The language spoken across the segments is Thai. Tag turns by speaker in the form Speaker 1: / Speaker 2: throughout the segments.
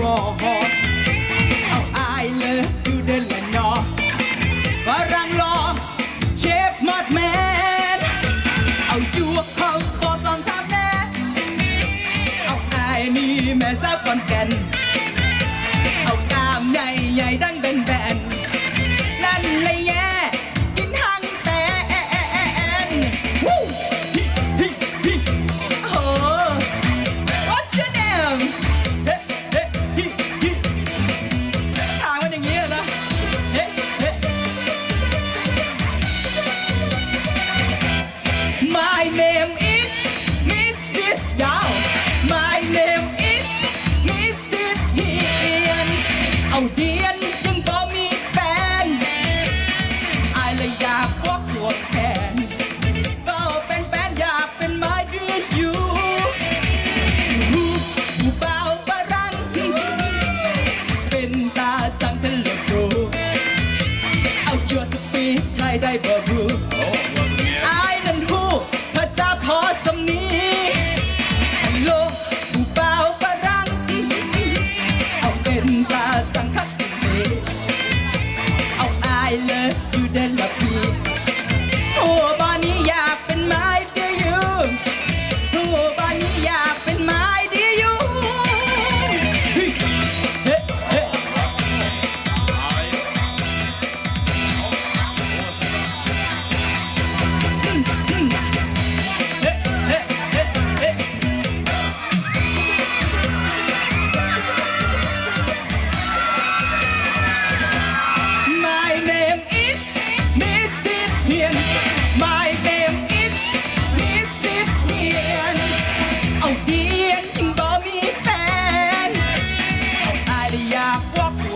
Speaker 1: wrong.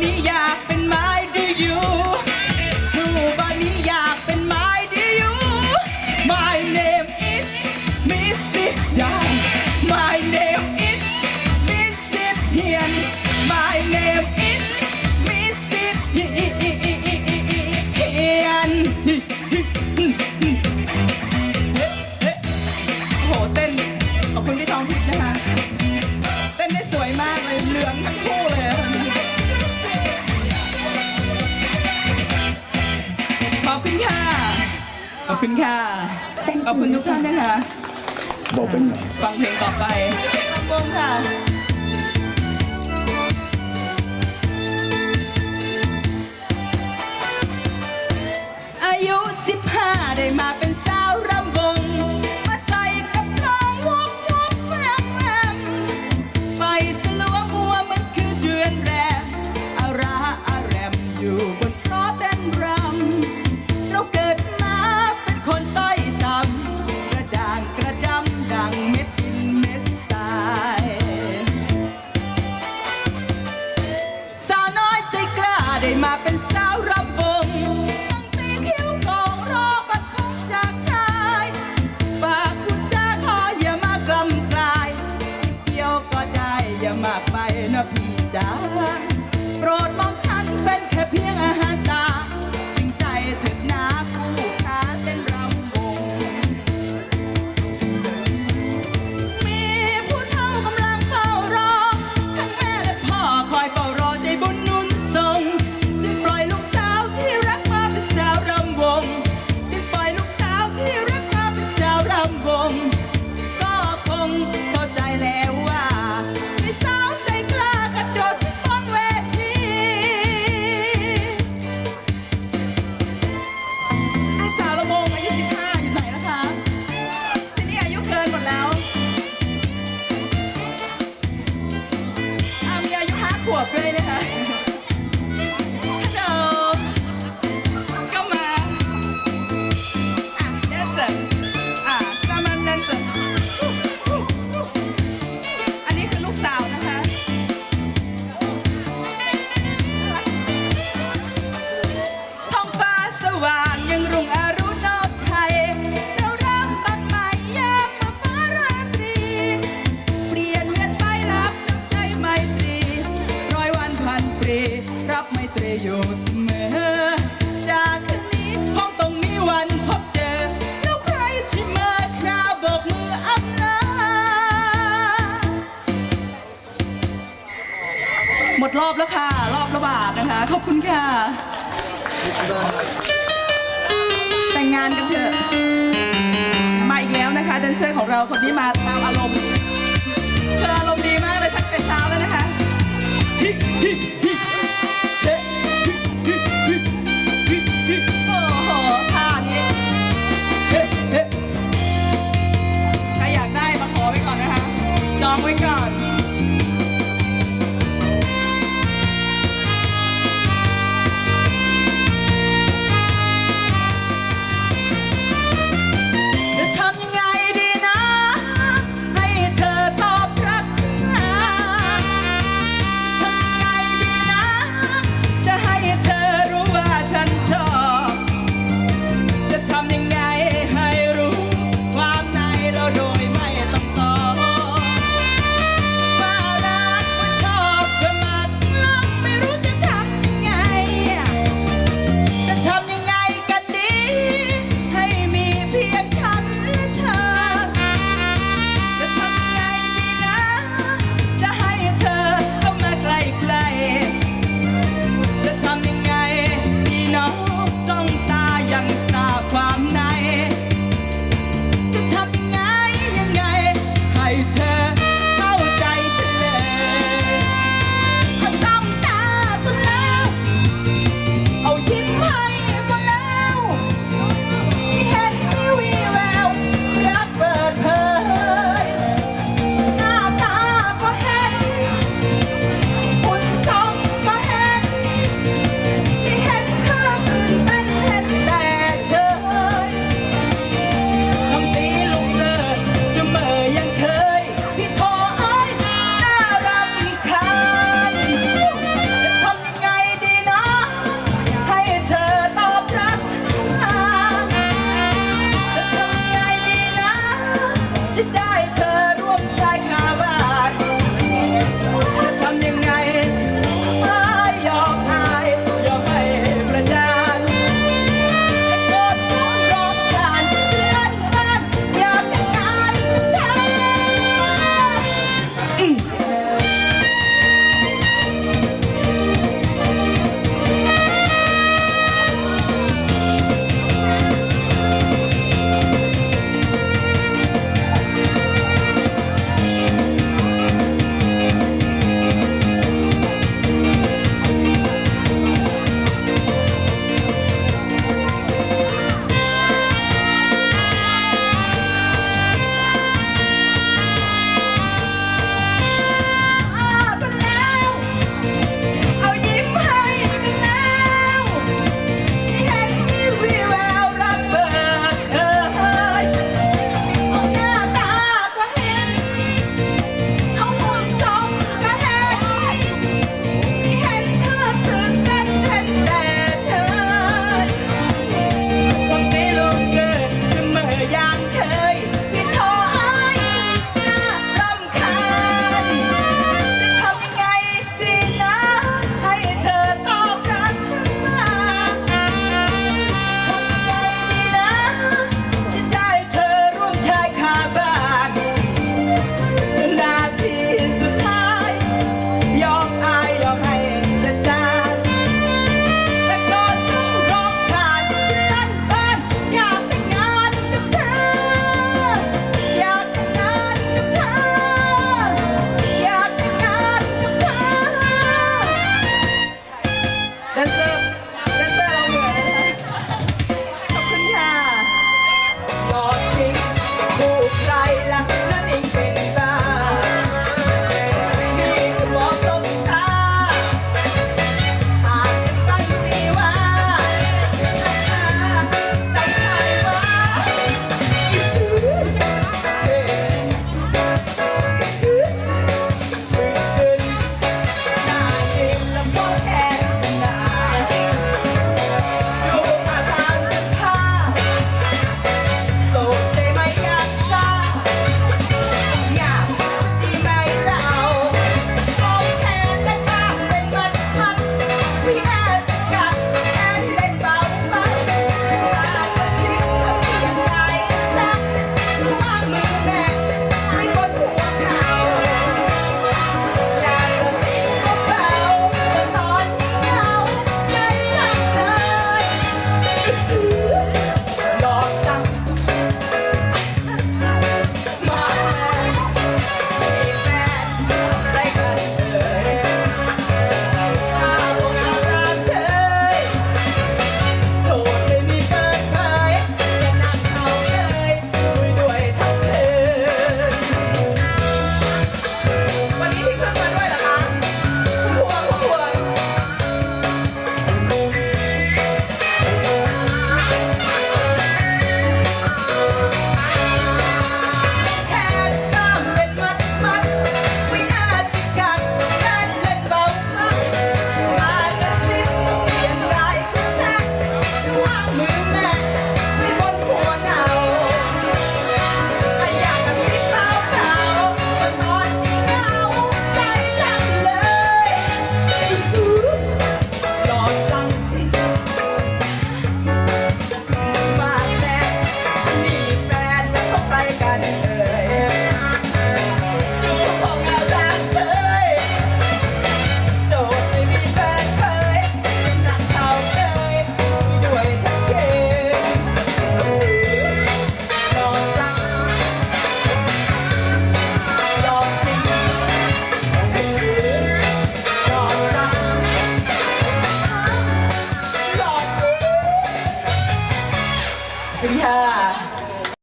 Speaker 1: Yeah. young me. อยู่เสมอ จากคืนนี้คงต้องมีวันพบเจอ แล้วใครที่มาคราบอกมืออำลา หมดรอบแล้วค่ะ รอบระบาดนะคะ ขอบคุณค่ะ แต่งงานกันเถอะ มาอีกแล้วนะคะแดนเซอร์ของเราคนนี้มาตามอารมณ์เธออารมณ์ดีมากเลยทั้งแต่เช้าแล้วนะคะ ร่วมใจ